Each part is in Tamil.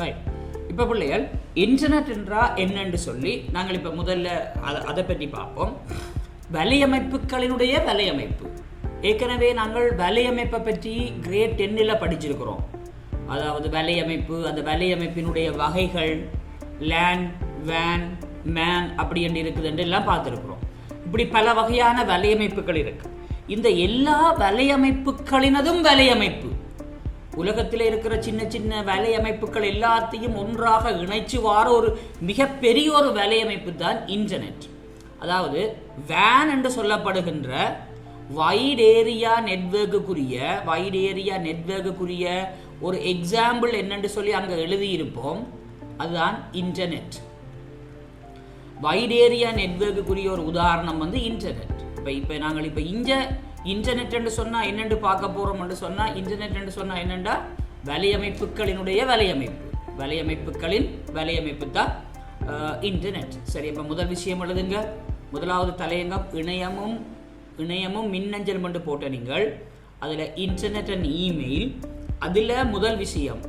ரைட் இப்போ பிள்ளைகள் இன்டர்நெட் என்றா என்னன்னு சொல்லி நாங்கள் இப்போ முதல்ல அதை அதை பற்றி பார்ப்போம். வலையமைப்புகளினுடைய வலையமைப்பு. ஏற்கனவே நாங்கள் வலையமைப்பை பற்றி கிரேட் டென்னில் படிச்சிருக்கிறோம். அதாவது வலையமைப்பு அந்த வலையமைப்பினுடைய வகைகள் லேண்ட் வேன் மேன் அப்படி என்று இருக்குதுன்னு எல்லாம் பார்த்துருக்குறோம். இப்படி பல வகையான வலையமைப்புகள் இருக்கு. இந்த எல்லா வலையமைப்புகளினதும் வலையமைப்பு. உலகத்தில் இருக்கிற சின்ன சின்ன வலையமைப்புகள் எல்லாத்தையும் ஒன்றாக இணைச்சு வார ஒரு மிகப்பெரிய ஒரு வலையமைப்பு தான் இன்டர்நெட் அதாவது வேன் என்று சொல்லப்படுகின்ற வைட் ஏரியா நெட்வொர்க்குரிய வைட் ஏரியா நெட்வொர்க்குரிய ஒரு எக்ஸாம்பிள் என்னென்று சொல்லி அங்கே எழுதியிருப்போம். அதுதான் இன்டர்நெட் வைட் ஏரியா நெட்வொர்க்குரிய ஒரு உதாரணம் வந்து இன்டர்நெட் இப்போ இப்போ நாங்கள் இப்போ இங்கே இன்டர்நெட் என்று சொன்னால் என்னென்று பார்க்க போகிறோம் என்று சொன்னால் இன்டர்நெட் என்று சொன்னால் என்னென்றா? வலையமைப்புகளினுடைய வலையமைப்பு. வலையமைப்புகளின் வலையமைப்பு தான் இன்டர்நெட் சரி இப்போ முதல் விஷயம் எழுதுங்க. முதலாவது தலையங்கம் இணையமும் இணையமும் மின்னஞ்சலும் என்று போட்ட நீங்கள் அதில் இன்டர்நெட் அண்ட் இமெயில் அதில் முதல் விஷயம்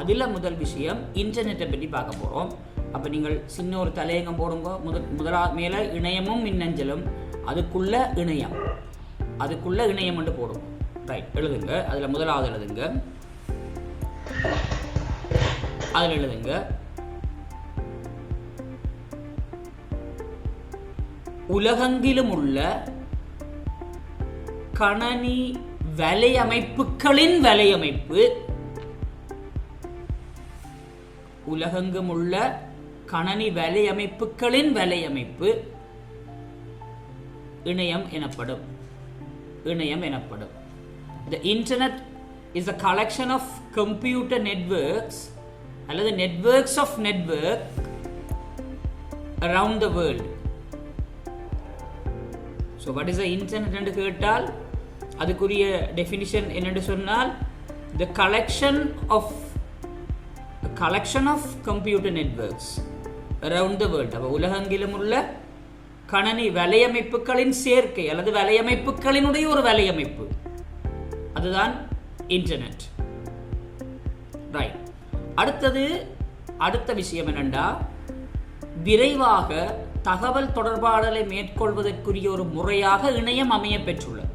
அதில் முதல் விஷயம் இன்டர்நெட்டை பற்றி பார்க்க போகிறோம் அப்போ நீங்கள் சின்ன ஒரு தலையங்கம் போடுங்க. முதல் முதலா மேலே இணையமும் மின்னஞ்சலும் அதுக்குள்ள இணையம். அதுக்குள்ள இணையம் என்று போடும். ரைட் எழுதுங்க. அதில் முதலாவது எழுதுங்க. அதில் எழுதுங்க. உலகெங்கிலும் உள்ள கணனி வலையமைப்புகளின் வலையமைப்பு உலகெங்கும் உள்ள கணனி வலையமைப்புகளின் வலையமைப்பு இணையம் எனப்படும். இணையம் எனப்படும். The internet is a collection of computer networks அல்லது networks of network around the world so what is the internet என்று கேட்டால் அதுக்குரிய டெஃபினிஷன் என்னென்று சொன்னால் the collection of collection of computer networks around the world அப்போ உலகெங்கிலும் உள்ள கணனி வலையமைப்புகளின் சேர்க்கை அல்லது வலையமைப்புகளினுடைய ஒரு வலையமைப்பு. அதுதான் இன்டர்நெட் ரைட் அடுத்தது அடுத்த விஷயம் என்னென்னா விரைவாக தகவல் தொடர்பாடலை மேற்கொள்வதற்குரிய ஒரு முறையாக இணையம் அமைய பெற்றுள்ளது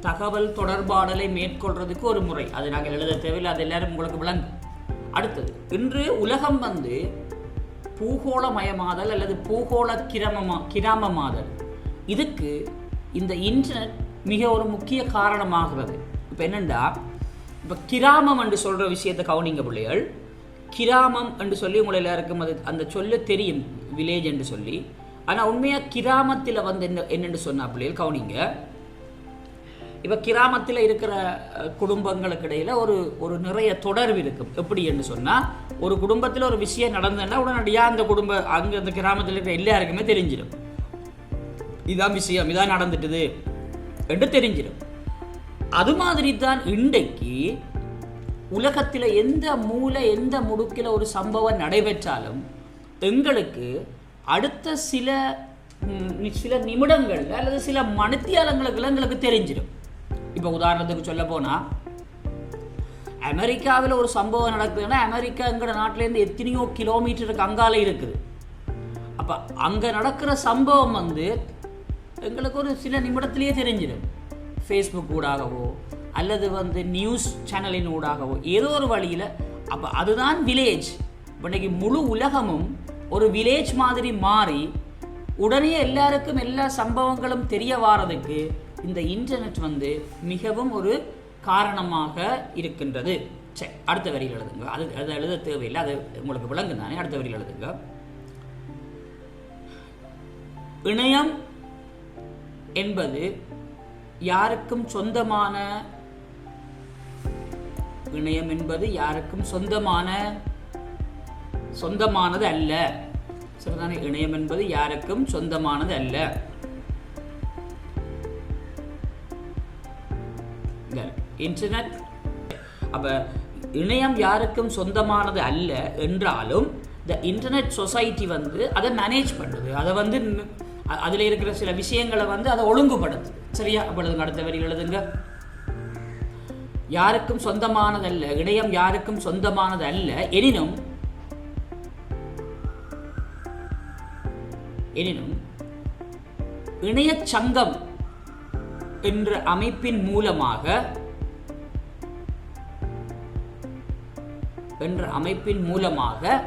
தகவல் தொடர்பாடலை மேற்கொள்றதுக்கு ஒரு முறை. அது நாங்கள் எழுத தேவையில்லை அது எல்லாரும் உங்களுக்கு விளங்கும். அடுத்தது இன்று உலகம் வந்து பூகோளமயமாதல் அல்லது பூகோள கிரமமா கிராமமாதல். இதுக்கு இந்த இன்டர்நெட் மிக ஒரு முக்கிய காரணமாகிறது. இப்போ என்னென்னா இப்போ கிராமம் என்று சொல்கிற விஷயத்தை கவனிங்க பிள்ளைகள். கிராமம் என்று சொல்லி உங்களை எல்லாருக்கும் அது அந்த சொல்ல தெரியும் வில்லேஜ் என்று சொல்லி. ஆனால் உண்மையாக கிராமத்தில் வந்து என்ன என்னென்னு சொன்னா பிள்ளைகள் கவனிங்க. இப்போ கிராமத்தில் இருக்கிற குடும்பங்களுக்கு இடையில் ஒரு ஒரு நிறைய தொடர்பு இருக்கும். எப்படின்னு சொன்னால் ஒரு குடும்பத்தில் ஒரு விஷயம் நடந்ததுன்னா உடனடியாக அந்த குடும்ப அங்கே அந்த கிராமத்தில் இருக்கிற எல்லாருக்குமே தெரிஞ்சிடும் இதான் விஷயம் இதான் நடந்துட்டுது என்று தெரிஞ்சிடும் அது மாதிரி தான் இன்றைக்கு உலகத்தில் எந்த மூலை எந்த முடுக்கில் ஒரு சம்பவம் நடைபெற்றாலும் எங்களுக்கு அடுத்த சில சில நிமிடங்கள் அல்லது சில மணித்தியாலங்களுக்குள்ள எங்களுக்கு தெரிஞ்சிடும் இப்போ உதாரணத்துக்கு சொல்ல போனால் அமெரிக்காவில் ஒரு சம்பவம் நடக்குதுன்னா அமெரிக்காங்கிற நாட்டிலேருந்து எத்தனையோ கிலோமீட்டருக்கு அங்காலே இருக்குது. அப்போ அங்கே நடக்கிற சம்பவம் வந்து எங்களுக்கு ஒரு சில நிமிடத்திலேயே தெரிஞ்சிடும். ஃபேஸ்புக் ஊடாகவோ அல்லது வந்து நியூஸ் சேனலின் ஊடாகவோ ஏதோ ஒரு வழியில் அப்போ அதுதான் வில்லேஜ் இன்னைக்கு முழு உலகமும் ஒரு வில்லேஜ் மாதிரி மாறி உடனே எல்லாருக்கும் எல்லா சம்பவங்களும் தெரிய வாரதுக்கு இந்த இன்டர்நெட் வந்து மிகவும் ஒரு காரணமாக இருக்கின்றது. சரி அடுத்த வரியில் எழுதுங்க. அது அது எழுத தேவையில்லை. அது உங்களுக்கு விளங்கும் தானே? அடுத்த வரியில் எழுதுங்க. இணையம் என்பது யாருக்கும் சொந்தமான இணையம் என்பது யாருக்கும் சொந்தமான சொந்தமானது அல்ல. சரிதானே? இணையம் என்பது யாருக்கும் சொந்தமானது அல்ல. இன்டர்நெட் அப்போ இணையம் யாருக்கும் சொந்தமானது அல்ல என்றாலும் த இன்டர்நெட் சொசைட்டி வந்து அதை மேனேஜ் பண்ணுது. அதை வந்து அதில் அதுல இருக்கிற சில விஷயங்களை வந்து அதை ஒழுங்குபடுது சரியா? அப்பொழுது அடுத்த வரி எழுதுங்க. யாருக்கும் சொந்தமானதல்ல இணையம் யாருக்கும் சொந்தமானது அல்ல எனினும் எனினும் இணையச் சங்கம் என்ற அமைப்பின் மூலமாக என்ற அமைப்பின் மூலமாக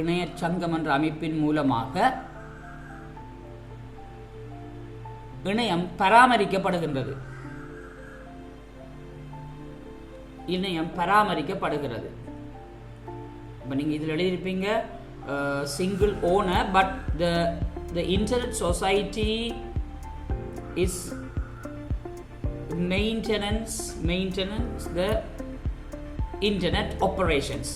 இணைய சங்கம் என்ற அமைப்பின் மூலமாக இணையம் பராமரிக்கப்படுகின்றது. இணையம் பராமரிக்கப்படுகிறது. இப்போ நீங்கள் இதில் எழுதியிருப்பீங்க single owner but the the internet society is maintenance maintenance the internet operations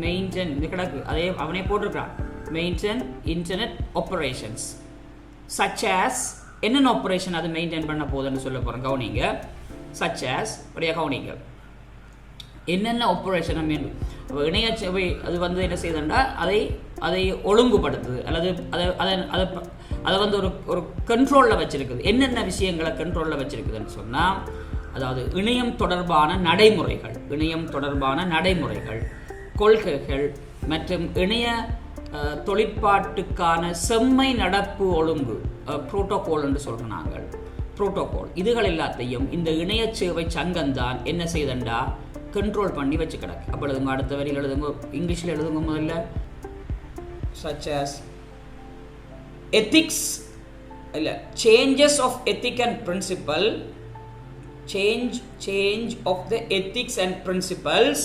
maintain இது கிடக்கு. அதே அவனே போட்டிருக்கிறான். Maintain internet operations such as என்னென்ன ஆப்ரேஷன் அது மெயின்டைன் பண்ண போகுதுன்னு சொல்ல போகிறேன் கவுனிங்க. சச் ஆஸ் அப்படியே கவனிங்க. என்னென்ன ஆப்ரேஷன் மீன் இணைய சேவை அது வந்து என்ன செய்யுதுன்னா அதை அதை ஒழுங்குபடுத்துது. அல்லது அதை அதை அதை அதை வந்து ஒரு ஒரு கண்ட்ரோலில் வச்சுருக்குது. என்னென்ன விஷயங்களை கண்ட்ரோலில் வச்சுருக்குதுன்னு சொன்னால் அதாவது இணையம் தொடர்பான நடைமுறைகள் இணையம் தொடர்பான நடைமுறைகள் கொள்கைகள் மற்றும் இணைய தொழிற்பாட்டுக்கான செம்மை நடப்பு ஒழுங்கு புரோட்டோகால் என்று சொல்கிறோம் நாங்கள். புரோட்டோகால் இதுகள் எல்லாத்தையும் இந்த இணைய சேவை சங்கம்தான் என்ன செய்தண்டா? கண்ட்ரோல் பண்ணி வச்சு கிடக்கு. அப்போ எழுதுங்க அடுத்த வரியில் எழுதுங்க இங்கிலீஷில் எழுதுங்க முதல்ல. சச் ஆஸ் ethics இல்லை changes of ethic and principle change change of the ethics and principles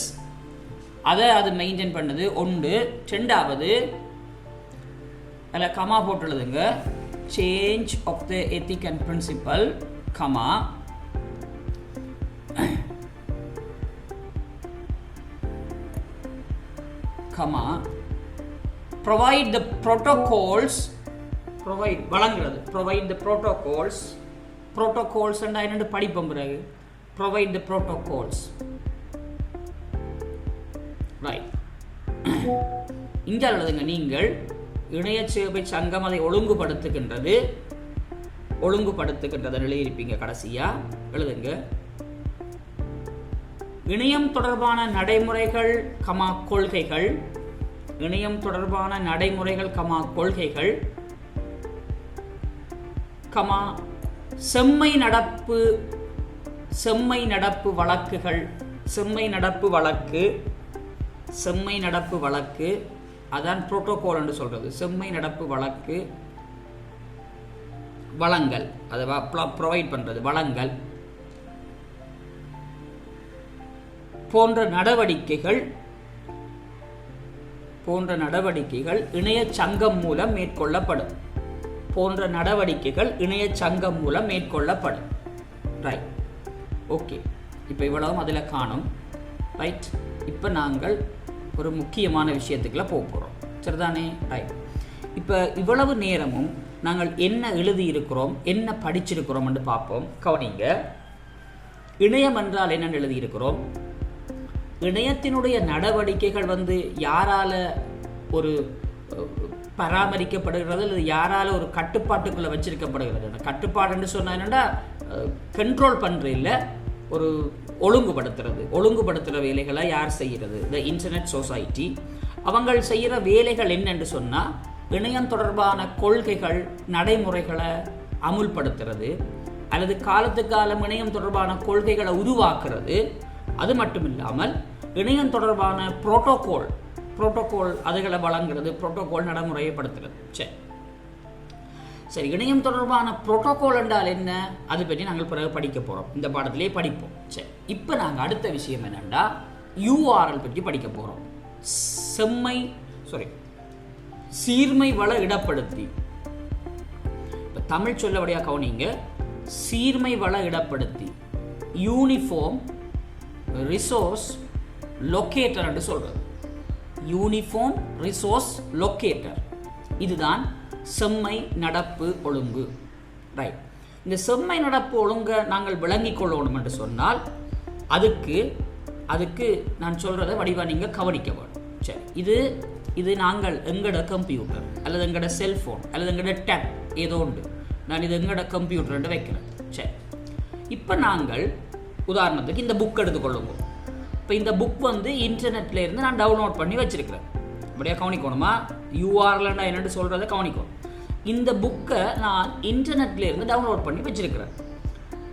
அதை அது மெயின்டைன் பண்ணது ஒன்று ரெண்டாவது அதில் comma போட்டுள்ளதுங்க change of the ethic and principle comma comma provide the protocols provide வழங்குறது provide the protocols protocols and என்னென்னு படிப்போம் பிறகு ப்ரொவைட் த ப்ரோட்டோகால்ஸ் ரைட் இங்கே எழுதுங்க நீங்கள் இணைய சேவை சங்கம் அதை ஒழுங்குபடுத்துகின்றது ஒழுங்குபடுத்துகின்றதை எழுதியிருப்பீங்க கடைசியா எழுதுங்க இணையம் தொடர்பான நடைமுறைகள் கமா கொள்கைகள் இணையம் தொடர்பான நடைமுறைகள் கமா கொள்கைகள் கமா செம்மை நடப்பு செம்மை நடப்பு வழக்குகள் செம்மை நடப்பு வழக்கு செம்மை நடப்பு வழக்கு அதான் புரோட்டோகால் என்று சொல்கிறது செம்மை நடப்பு வழக்கு வளங்கள் அதை ப்ரொவைட் பண்ணுறது வளங்கள் போன்ற நடவடிக்கைகள் போன்ற நடவடிக்கைகள் இணைய சங்கம் மூலம் மேற்கொள்ளப்படும். போன்ற நடவடிக்கைகள் இணைய சங்கம் மூலம் மேற்கொள்ளப்படும். ரைட் ஓகே இப்போ இவ்வளவும் அதில் காணும். ரைட் இப்போ நாங்கள் ஒரு முக்கியமான விஷயத்துக்குள்ள போக போகிறோம் சரிதானே? ரைட் இப்போ இவ்வளவு நேரமும் நாங்கள் என்ன எழுதியிருக்கிறோம் என்ன படிச்சிருக்கிறோம்னு பார்ப்போம். கவனிங்க. இணையம் என்றால் என்னென்னு எழுதியிருக்கிறோம். இணையத்தினுடைய நடவடிக்கைகள் வந்து யாரால ஒரு பராமரிக்கப்படுகிறது அல்லது யாரால ஒரு கட்டுப்பாட்டுக்குள்ளே வச்சிருக்கப்படுகிறது. அந்த கட்டுப்பாடுன்னு சொன்னால் என்னென்னா கண்ட்ரோல் பண்ணுற இல்லை ஒரு ஒழுங்குபடுத்துறது. ஒழுங்குபடுத்துகிற வேலைகளை யார் செய்கிறது த இன்டர்நெட் சொசைட்டி அவங்கள் செய்கிற வேலைகள் என்னென்று சொன்னால் இணையம் தொடர்பான கொள்கைகள் நடைமுறைகளை அமுல்படுத்துறது அல்லது காலத்துக்கு காலம் இணையம் தொடர்பான கொள்கைகளை உருவாக்குறது. அது மட்டும் இல்லாமல் இணையம் தொடர்பான புரோட்டோகால் புரோட்டோகால் அதுகளை வழங்குறது புரோட்டோகால் நடைமுறைப்படுத்துறது. சரி சரி இணையம் தொடர்பான புரோட்டோகால் என்றால் என்ன? அது பற்றி நாங்கள் பிறகு படிக்க போகிறோம் இந்த பாடத்திலே படிப்போம். சரி இப்போ நாங்கள் அடுத்த விஷயம் என்னென்னா யூஆர்எல் பற்றி படிக்க போகிறோம் செம்மை சாரி சீர்மை வள இடப்படுத்தி. இப்போ தமிழ் சொல்லபடியாக கவனிங்க? சீர்மை வள இடப்படுத்தி. யூனிஃபார்ம் ரிசோர்ஸ் லொக்கேட்டர் என்று சொல்கிறது யூனிஃபார்ம் ரிசோர்ஸ் லொக்கேட்டர் இதுதான் செம்மை நடப்பு ஒழுங்கு. ரைட் இந்த செம்மை நடப்பு ஒழுங்கை நாங்கள் விளங்கி கொள்ளணும் என்று சொன்னால் அதுக்கு அதுக்கு நான் சொல்கிறத வடிவா நீங்கள் கவனிக்க வேணும் சரி. இது இது நாங்கள் எங்களோட கம்ப்யூட்டர் அல்லது எங்களோட செல்ஃபோன் அல்லது எங்களோட டேப் ஏதோ உண்டு நான் இது எங்களோட கம்ப்யூட்டர்ன்ட்டு வைக்கிறேன். சரி. இப்போ நாங்கள் உதாரணத்துக்கு இந்த புக் எடுத்துக்கொள்ளுங்க இப்போ இந்த புக் வந்து இன்டர்நெட்ல இருந்து நான் டவுன்லோட் பண்ணி வச்சிருக்கிறேன். அப்படியே கவனிக்கணுமா? யூஆர்லண்டா என்னன்னு சொல்கிறத கவனிக்கணும். இந்த புக்கை நான் இன்டர்நெட்ல இருந்து டவுன்லோட் பண்ணி வச்சிருக்கிறேன்.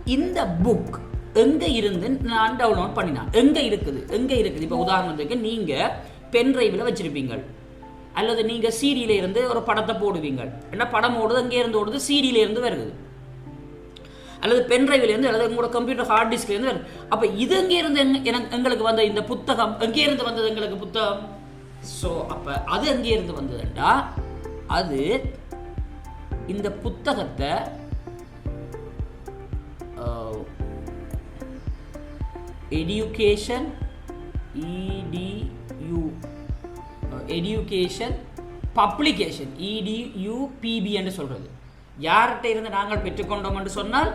இந்த புக் எங்க இருந்து நான் டவுன்லோட் பண்ணினேன்? எங்க இருக்குது? எங்க இருக்குது? இப்போ உதாரணத்துக்கு நீங்க பென் டிரைவில் வச்சிருப்பீங்க அல்லது நீங்க சீடியில இருந்து ஒரு படத்தை போடுவீங்க ஏன்னா படம் ஓடுது எங்கே இருந்து ஓடுது சீடியில இருந்து வருது. அல்லது பென் டிரைவ்ல அல்லது உங்களோட கம்ப்யூட்டர் ஹார்ட் டிஸ்க்லேருந்து இது எங்கேருந்து எங்களுக்கு வந்த இந்த புத்தகம் எங்கேருந்து வந்தது எங்களுக்கு புத்தகம்? ஸோ அப்போ அது எங்கேருந்து வந்ததுண்டா? அது இந்த புத்தகத்தை education edu education publication edupb என்று சொல்கிறது யார்கிட்ட இருந்து நாங்கள் பெற்றுக்கொண்டோம் என்று சொன்னால்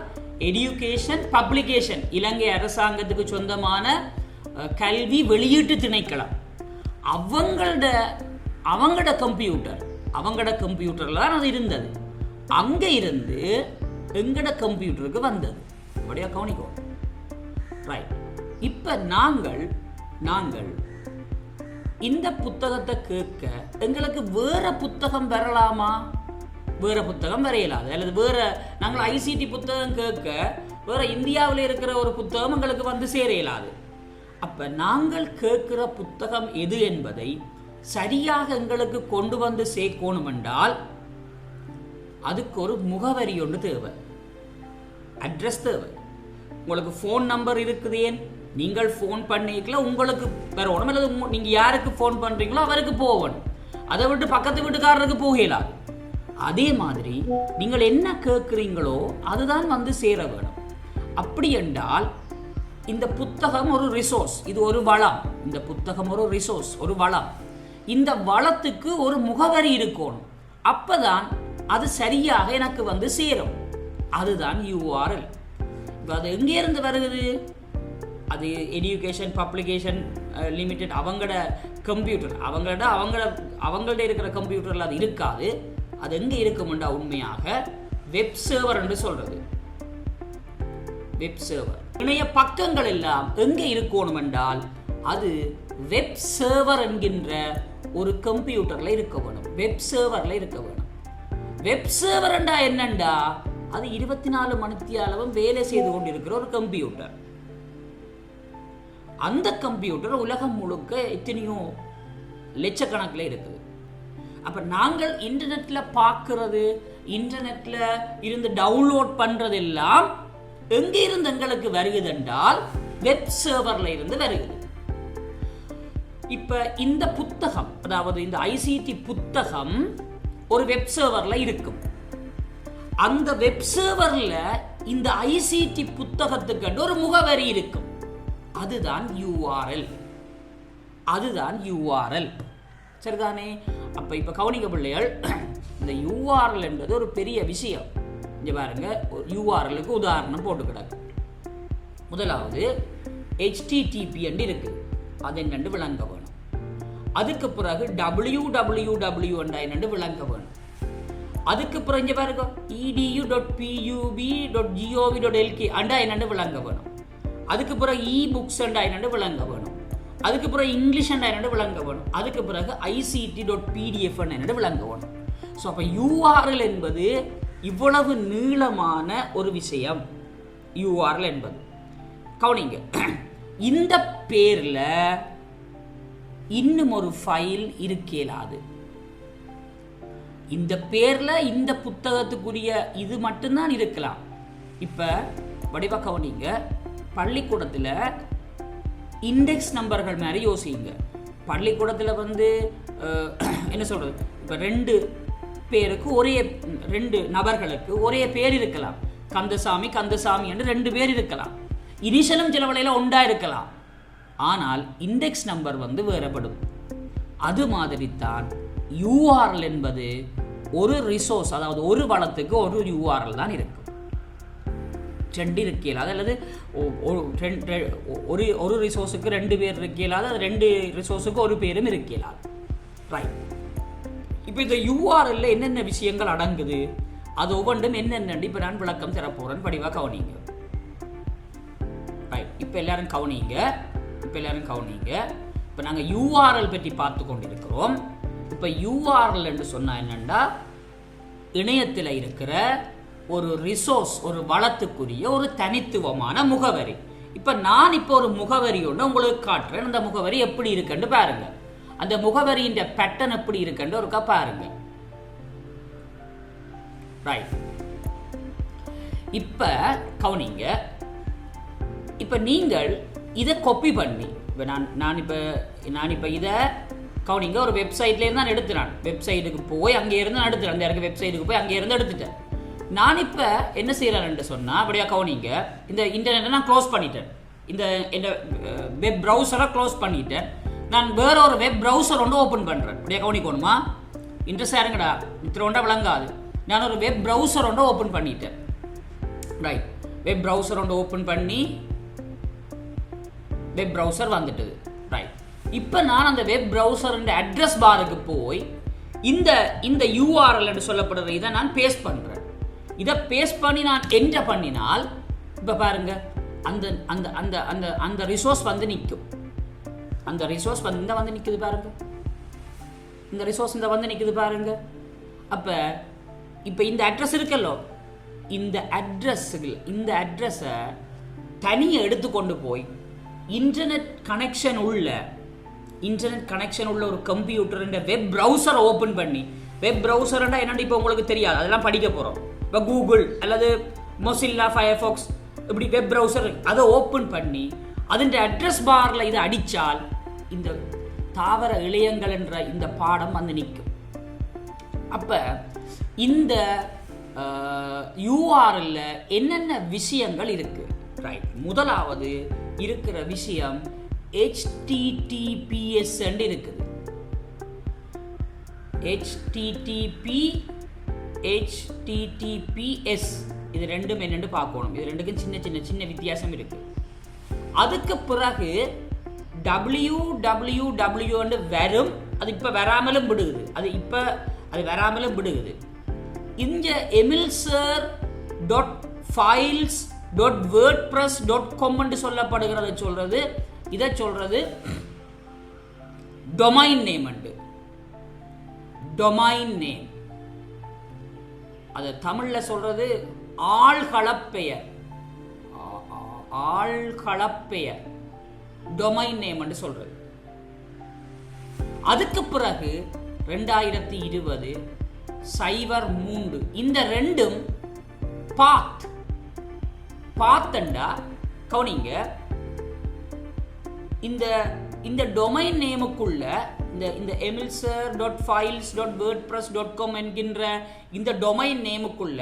எடியூகேஷன் பப்ளிகேஷன் இலங்கை அரசாங்கத்துக்கு சொந்தமான கல்வி வெளியீட்டு திணைக்களம். அவங்களோட அவங்களோட கம்ப்யூட்டர் அவங்களோட கம்ப்யூட்டர்ல தான் அது இருந்தது. அங்கே இருந்து எங்கட கம்ப்யூட்டருக்கு வந்தது. அப்படியா கவனிக்கோ. ரைட் இப்போ நாங்கள் நாங்கள் இந்த புத்தகத்தை கேட்க எங்களுக்கு வேற புத்தகம் வரலாமா? வேறு புத்தகம் வரையலாது. அல்லது வேறு நாங்கள் ஐசிடி புத்தகம் கேட்க வேற இந்தியாவில் இருக்கிற ஒரு புத்தகம் எங்களுக்கு வந்து சேர இயலாது நாங்கள் கேட்கிற புத்தகம் எது என்பதை சரியாக எங்களுக்கு கொண்டு வந்து சேர்க்கணும் என்றால் அதுக்கு ஒரு முகவரி ஒன்று தேவை. அட்ரஸ் தேவை. உங்களுக்கு ஃபோன் நம்பர் இருக்குது ஏன்? நீங்கள் ஃபோன் பண்ணிக்கல உங்களுக்கு வேறு அல்லது நீங்கள் யாருக்கு ஃபோன் பண்ணுறீங்களோ அவருக்கு போகணும். அதை விட்டு பக்கத்து வீட்டுக்காரருக்கு போகலாது. அதே மாதிரி நீங்கள் என்ன கேட்குறீங்களோ அதுதான் வந்து சேர வேணும். அப்படி என்றால் இந்த புத்தகம் ஒரு ரிசோர்ஸ் இது ஒரு வளம். இந்த புத்தகம் ஒரு ரிசோர்ஸ் ஒரு வளம். இந்த வளத்துக்கு ஒரு முகவரி இருக்கணும். அப்பதான் அது சரியாக எனக்கு வந்து சேரும். அதுதான் யூஆர்எல் இப்போ அது எங்கேருந்து வருது அது எடியூகேஷன் பப்ளிகேஷன் லிமிடெட் அவங்களோட கம்ப்யூட்டர் அவங்களோட அவங்கள அவங்கள்ட்ட இருக்கிற கம்ப்யூட்டரில் அது இருக்காது. அது எங்கே இருக்குமெண்டா உண்மையாக? வெப் சர்வர் என்று சொல்றது. வெப் சர்வர் இணைய பக்கங்கள் எல்லாம் எங்கே இருக்கணும் என்றால் அது வெப் சர்வர் என்கின்ற ஒரு கம்ப்யூட்டர்ல இருக்க வேணும். வெப் சர்வர்ல இருக்க வேணும். வெப் சர்வர் என்னண்டா அது இருபத்தி நாலு மணித்தியாலவும் வேலை செய்து கொண்டிருக்கிற ஒரு கம்ப்யூட்டர் அந்த கம்ப்யூட்டர் உலகம் முழுக்க எத்தனையோ லட்சக்கணக்கில் இருக்குது. அப்போ நாங்கள் இன்டர்நெட்டில் பார்க்கறது இன்டர்நெட்ல இருந்து டவுன்லோட் பண்றதெல்லாம் எங்கிருந்து எங்களுக்கு வருகிறது என்றால் வெப் சர்வர்ல இருந்து வருகிறது. இப்போ இந்த புத்தகம் அதாவது இந்த ஐசிடி புத்தகம் ஒரு வெப் சர்வரில் இருக்கும். அந்த வெப் சர்வரில் இந்த ஐசிடி புத்தகத்துக்கு ஒரு முகவரி இருக்கும். அதுதான் யூஆர்எல் அதுதான் யூஆர்எல் சரிதானே? அப்போ இப்போ கவனிக்க பிள்ளைகள் இந்த யூஆர்எல் என்பது ஒரு பெரிய விஷயம். இங்கே பாருங்க யூஆர்எலுக்கு உதாரணம் போட்டு கிடக்கு. முதலாவது ஹெச்டிடிபி என்று இருக்கு. அது என்னென்று விளங்க வேணும். அதுக்கு பிறகு டபிள்யூ டபிள்யூ டபிள்யூ என்னென்று விளங்க வேணும். அதுக்கு பிறகு இங்கே பாருங்க edu dot pub dot gov dot LK அண்டா என்னென்னு விளங்க வேணும். அதுக்கு பிறகு e இ புக்ஸ் அண்டா என்னென்னு விளங்க வேணும். அதுக்கு பிறகு இங்கிலீஷ் என்னோட விளங்க வேணும். அதுக்கு பிறகு ஐசிடி டாட் பிடிஎஃப் என்னோட விளங்க வேணும். ஸோ அப்போ யூஆர்எல் என்பது இவ்வளவு நீளமான ஒரு விஷயம். யூஆர்எல் என்பது. கவனிங்க. இந்த பேரில் இன்னும் ஒரு ஃபைல் இருக்கலாது. இந்த பேரில் இந்த புத்தகத்துக்குரிய இது மட்டும்தான் இருக்கலாம். இப்போ வடிவ கவனிங்க. பள்ளிக்கூடத்தில் இண்டெக்ஸ் நம்பர்கள் மாதிரி யோசிங்க. பள்ளிக்கூடத்தில் வந்து என்ன சொல்கிறது இப்போ ரெண்டு பேருக்கு ஒரே ரெண்டு நபர்களுக்கு ஒரே பேர் இருக்கலாம். கந்தசாமி கந்தசாமி என்று ரெண்டு பேர் இருக்கலாம். இனிஷியலும் சில வழியில் உண்டா இருக்கலாம். ஆனால் இண்டெக்ஸ் நம்பர் வந்து வேறுபடும். அது மாதிரித்தான் யூஆர்எல் என்பது ஒரு ரிசோர்ஸ் அதாவது ஒரு வளத்துக்கு ஒரு யூஆர்எல் தான் இருக்கும் ரெண்டு இருக்கையிலாது அல்லது ஒ- ரெண்டு- ஒரு ஒரு ரிசோர்ஸுக்கு ரெண்டு பேர் இருக்கையிலாது அது ரெண்டு ரிசோர்ஸுக்கு ஒரு பேரும் இருக்கையிலாது ரைட் இப்போ இந்த யூஆர்எல்ல என்னென்ன விஷயங்கள் அடங்குது? அது ஒவ்வொன்றும் என்னென்ன இப்போ நான் விளக்கம் தரப்போறேன் படிவாக கவனிங்க. ரைட் இப்போ எல்லாரும் கவனிங்க. இப்போ எல்லாரும் கவனிங்க. இப்போ நாங்கள் யூஆர்எல் பற்றி பார்த்து கொண்டிருக்கிறோம். இப்போ யூஆர்எல் என்று சொன்னால் என்னென்னா இணையத்தில் இருக்கிற ஒரு ரிசோர்ஸ் ஒரு வளத்துக்குரிய ஒரு தனித்துவமான முகவரி. இப்போ நான் இப்போ ஒரு முகவரி ஒன்று உங்களுக்கு காட்டுறேன். அந்த முகவரி எப்படி இருக்குன்னு பாருங்க. அந்த முகவரியின் பேட்டர்ன் எப்படி இருக்குன்னு ஒருக்கா பாருங்க. ரைட் இப்போ கவனிங்க இப்போ நீங்கள் இதை காப்பி பண்ணி இப்போ நான் நான் இப்போ நான் இப்போ இதை கவனிங்க ஒரு வெப்சைட்லேருந்து நான் எடுத்துறேன் வெப்சைட்டுக்கு போய் அங்கே இருந்து நான் எடுத்துறேன் அந்த இடத்துக்கு வெப்சைட்டுக்கு போய் அங்கே இருந்து எடுத்துட்டேன். நான் இப்போ என்ன செய்கிறேன்னு சொன்னால் அப்படியே கவனிங்க இந்த இன்டர்நெட்டை நான் க்ளோஸ் பண்ணிட்டேன். இந்த இந்த வெப் ப்ரௌசரை க்ளோஸ் பண்ணிட்டேன். நான் வேற ஒரு வெப் ப்ரௌசர் ஒன்று ஓப்பன் பண்ணுறேன் அப்படியே கவனிக்கணுமா இன்ட்ரெஸ்ட் இருங்கடா. இத்திர ஒன்றா விளங்காது. நான் ஒரு வெப் ப்ரௌசர் ஒன்று ஓப்பன் பண்ணிட்டேன். ரைட் வெப் ப்ரௌசர் ஒன்று ஓப்பன் பண்ணி வெப் ப்ரௌசர் வந்துட்டது. ரைட் இப்போ நான் அந்த வெப் ப்ரௌசருன்ற அட்ரஸ் பாருக்கு போய் இந்த இந்த யூஆர்எல் என்று சொல்லப்படுற இதை நான் பேஸ்ட் பண்ணுறேன் இதை பேஸ்ட் பண்ணி நான் என்டர் பண்ணினால் இப்போ பாருங்க அந்த அந்த அந்த அந்த அந்த ரிசோர்ஸ் வந்து நிற்கும். அந்த ரிசோர்ஸ் வந்து இந்த வந்து நிற்குது பாருங்க. இந்த ரிசோர்ஸ் இந்த வந்து நிற்குது பாருங்க. அப்போ இப்போ இந்த அட்ரஸ் இருக்கல்லோ இந்த அட்ரஸுகள் இந்த அட்ரஸை தனியாக எடுத்துக்கொண்டு போய் இன்டர்நெட் கனெக்ஷன் உள்ள இன்டர்நெட் கனெக்ஷன் உள்ள ஒரு கம்ப்யூட்டர் வெப் ப்ரௌசரை ஓப்பன் பண்ணி வெப் ப்ரௌசர்ண்டா என்னென்னு இப்போ உங்களுக்கு தெரியாது அதெல்லாம் படிக்க போகிறோம் இப்போ கூகுள் அல்லது மொசில்லா ஃபயர்ஃபாக்ஸ் இப்படி வெப் ப்ரௌசர் அதை ஓப்பன் பண்ணி அதன் அட்ரஸ் பாரில் இதை அடித்தால் இந்த தாவர இளையங்கள் என்ற இந்த பாடம் வந்து நிற்கும். அப்போ இந்த யூஆர்எல்ல என்னென்ன விஷயங்கள் இருக்குது ரைட் முதலாவது இருக்கிற விஷயம் ஹெச்டிடிபிஎஸ் இருக்குது. ஹெச்டிடிபி ஹெச்டிடிபிஎஸ் இது ரெண்டும் என்னென்னு பார்க்கணும். இது ரெண்டுக்கும் சின்ன சின்ன சின்ன வித்தியாசம் இருக்குது அதுக்கு பிறகு டபிள்யூ டபிள்யூ டபிள்யூன்னு வரும். அது இப்போ வராமலும் விடுகுது. அது இப்போ அது வராமலும் விடுகுது. இந்த எமில்சர் dot files dot WordPress dot காம்னு சொல்லப்படுகிறத சொல்கிறது இதை சொல்கிறது domain name and domain name அதை தமிழில் சொல்றது ஆள்களப்பெயர் ஆ- ஆள்களப்பெயர் டொமைன் நேம் என்று சொல்றது. அதுக்கு பிறகு ரெண்டாயிரத்தி இருபது சைபர் மூன்று. இந்த ரெண்டும் பாத். பாத்தண்டா? கவனிங்க. இந்த இந்த டொமைன் நேமுக்குள்ள இந்த இந்த எமில்சர் dot files dot WordPress dot com என்கின்ற இந்த டொமைன் நேமுக்குள்ள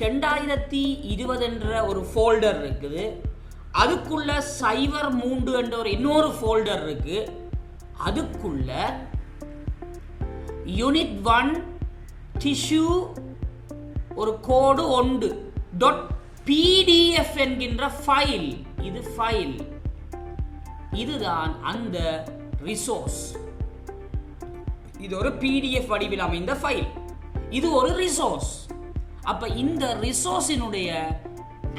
ரெண்டாயிரத்தி இருபது என்ற ஒரு ஃபோல்டர் இருக்குது. அதுக்குள்ள சைவர் மூன்று என்ற ஒரு இன்னொரு ஃபோல்டர் இருக்கு. அதுக்குள்ள யூனிட் ஒன் டிஷ்யூ ஒரு கோடு ஒன்று டாட் பிடிஎஃப் என்கின்ற ஃபைல் இது ஃபைல் இதுதான் அந்த ரிசோர்ஸ் இது ஒரு பிடிஎஃப் வடிவில் அமைந்த ஃபைல் இது ஒரு ரிசோர்ஸ் அப்ப இந்த ரிசோர்ஸினுடைய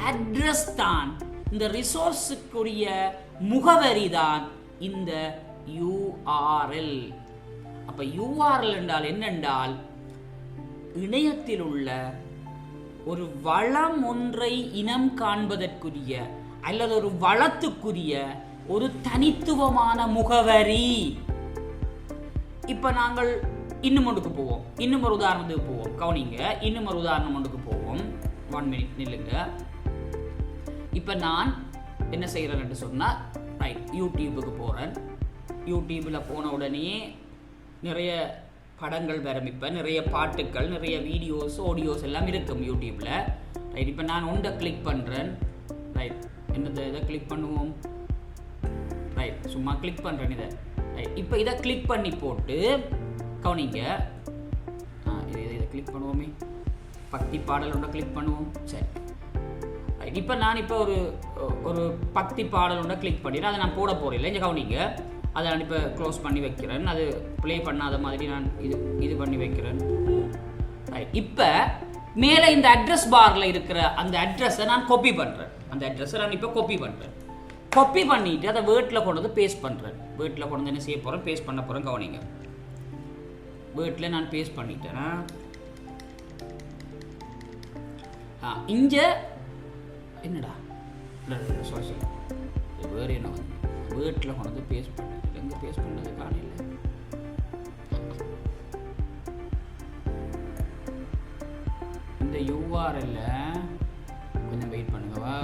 அட்ரஸ் தான் இந்த ரிசோர்ஸுக்குரிய முகவரி தான் இந்த யூஆர்எல் அப்ப யூஆர்எல் என்றால் என்னென்றால் இணையத்தில் உள்ள ஒரு வளம் ஒன்றை இனம் காண்பதற்குரிய அல்லது ஒரு வளத்துக்குரிய ஒரு தனித்துவமான முகவரி. இப்போ நாங்கள் இன்னும் ஒன்றுக்கு போவோம். இன்னும் ஒரு உதாரணத்துக்கு போவோம். கவனிங்க இன்னும் ஒரு உதாரணம் ஒன்றுக்கு போவோம். ஒன் மினிட் நில்லுங்க. இப்போ நான் என்ன செய்கிறேன்னு சொன்னால் ரைட் யூடியூபுக்கு போகிறேன் யூடியூப்பில் போன உடனே நிறைய படங்கள் வரமிப்ப நிறைய பாட்டுக்கள் நிறைய வீடியோஸ் ஆடியோஸ் எல்லாம் இருக்கும் யூடியூப்பில் ரைட் இப்போ நான் ஒன்றை கிளிக் பண்ணுறேன் ரைட் என்னது இதை கிளிக் பண்ணுவோம்? ரைட் சும்மா கிளிக் பண்ணுறேன் இதை. இப்போ இதை கிளிக் பண்ணி போட்டு கவனிங்க. ஆ இது இதை கிளிக் பண்ணுவோமே. பக்தி பாடல் ஒன்றை கிளிக் பண்ணுவோம். சரி. ரைட் இப்போ நான் இப்போ ஒரு ஒரு பக்தி பாடல் ஒன்றை கிளிக் பண்ணிடுறேன் அதை நான் போட போகிறேன் இங்கே கவனிங்க. அதை நான் இப்போ க்ளோஸ் பண்ணி வைக்கிறேன். அது ப்ளே பண்ணாத மாதிரி நான் இது இது பண்ணி வைக்கிறேன். ரைட் இப்போ மேலே இந்த அட்ரஸ் பாரில் இருக்கிற அந்த அட்ரஸை நான் காப்பி பண்ணுறேன் அந்த அட்ரஸை நான் இப்போ காப்பி பண்ணுறேன் காப்பி பண்ணிட்டு அதை வேர்ட்டில் கொண்டு வந்து பேஸ்ட் பண்ணுறேன் வேர்ட்டில் கொண்டு வந்து என்ன செய்ய போகிறேன் பேஸ்ட் பண்ண போகிறேன் கவனிங்க. வேர்ட்டில் நான் பேஸ்ட் பண்ணிட்டேன்னா ஆ இங்கே என்னடா? இல்லை சாரி சாரி வேறு என்ன வந்து? வேர்ட்டில் கொண்டு வந்து பேஸ்ட் பண்ணது எங்கே பேஸ்ட் பண்ணது காணையில் இந்த யூஆர்எல்ல கொஞ்சம் வெயிட் பண்ணுங்கவா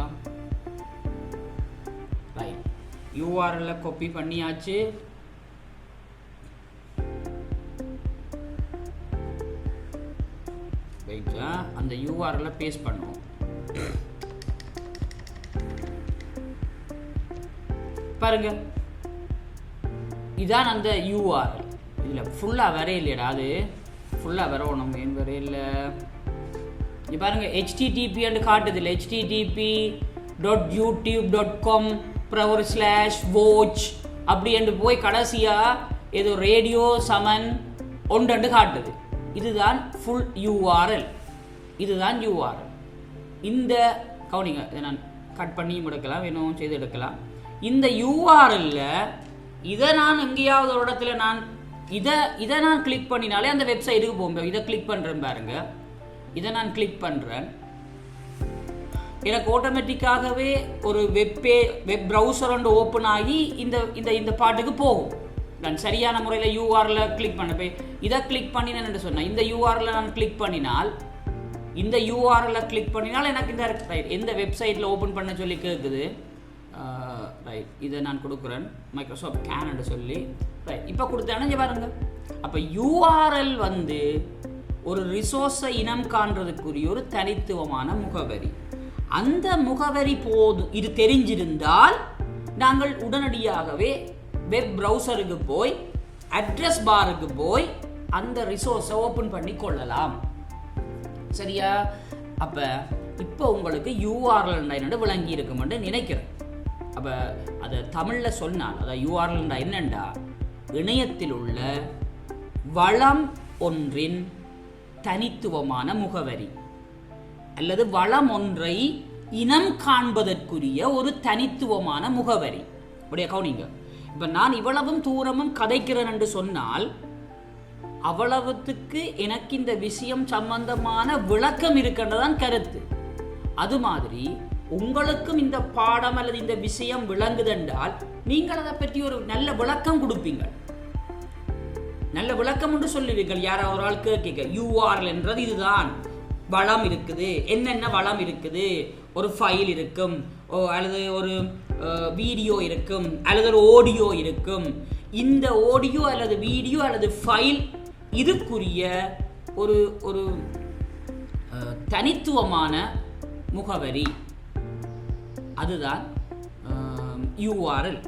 யூஆர்எல்ல கொப்பி பண்ணியாச்சு. வெயிட்டா அந்த யூஆர்எல்ல பேஸ்ட் பண்ணுவோம். பாருங்க. இதான் அந்த யூஆர்எல் இதில் ஃபுல்லாக வர இல்லையடா அது. ஃபுல்லாக வரணும் ஏன் வர இல்லை. பாருங்க ஹெச்டிடிபி அண்டு காட்டுது இல்லை. HTTP dot YouTube dot com அப்புறம் ஒரு ஸ்லாஷ் வோச் அப்படி என்று போய் கடைசியாக ஏதோ ரேடியோ சமன் ஒன்று காட்டுது. இதுதான் ஃபுல் யூஆர்எல் இதுதான் யூஆர்எல் இந்த கவனிங்க இதை நான் கட் பண்ணியும் எடுக்கலாம் வேணும் செய்து எடுக்கலாம். இந்த யூஆர்எல்ல இதை நான் எங்கேயாவது ஒரு இடத்துல நான் இதை இதை நான் கிளிக் பண்ணினாலே அந்த வெப்சைட்டுக்கு போகும்போது இதை கிளிக் பண்ணுறேன் பாருங்க. இதை நான் கிளிக் பண்ணுறேன் எனக்கு ஆட்டோமேட்டிக்காகவே ஒரு வெப்பே வெப் ப்ரௌசர் ஒன்று ஓப்பன் ஆகி இந்த இந்த இந்த பாட்டுக்கு போகும். நான் சரியான முறையில் யூஆரில் கிளிக் பண்ண போய் இதை கிளிக் பண்ணினேன்னு சொன்னேன் இந்த யூஆரில் நான் கிளிக் பண்ணினால் இந்த யூஆரில் கிளிக் பண்ணினால் எனக்கு இந்த ரைட் எந்த வெப்சைட்டில் ஓப்பன் பண்ண சொல்லி கேட்குது ரைட் இதை நான் கொடுக்குறேன். மைக்ரோசாஃப்ட் கேனன்னு சொல்லி ரைட் இப்போ கொடுத்தேன்னு பாருங்கள் பாருங்க. அப்போ யூஆர்எல் வந்து ஒரு ரிசோர்ஸை இனம் காண்றதுக்குரிய ஒரு தனித்துவமான முகவரி. அந்த முகவரி போது இது தெரிஞ்சிருந்தால் நாங்கள் உடனடியாகவே வெப் ப்ரௌசருக்கு போய் அட்ரஸ் பாருக்கு போய் அந்த ரிசோர்ஸை ஓப்பன் பண்ணி கொள்ளலாம். சரியா? அப்போ இப்போ உங்களுக்கு யூஆர்எல் என்னென்னு விளங்கி இருக்குமென்று நினைக்கிறேன். அப்போ அதை தமிழில் சொன்னால் அதாவது யூஆர்எல் என்னண்டா? இணையத்தில் உள்ள வளம் ஒன்றின் தனித்துவமான முகவரி. அல்லது வளம் ஒன்றை இனம் காண்பதற்குரிய ஒரு தனித்துவமான முகவரி. அப்படியே கவுனிங்க. இப்ப நான் இவ்வளவும் தூரமும் கதைக்கிறேன் என்று சொன்னால் அவ்வளவுத்துக்கு எனக்கு இந்த விஷயம் சம்பந்தமான விளக்கம் இருக்கின்றதான் கருத்து. அது மாதிரி உங்களுக்கும் இந்த பாடம் அல்லது இந்த விஷயம் விளங்குதென்றால் நீங்கள் அதை பற்றி ஒரு நல்ல விளக்கம் கொடுப்பீங்கள். நல்ல விளக்கம் என்று சொல்லுவீர்கள். யாராவது ஒரு ஆள் கேட்க யூஆர்எல் என்றது இதுதான். வளம் இருக்குது. என்னென்ன வளம் இருக்குது? ஒரு ஃபைல் இருக்கும். ஓ அல்லது ஒரு வீடியோ இருக்கும். அல்லது ஒரு ஆடியோ இருக்கும். இந்த ஆடியோ அல்லது வீடியோ அல்லது ஃபைல் இதுக்குரிய ஒரு ஒரு தனித்துவமான முகவரி. அதுதான் யூஆர்எல்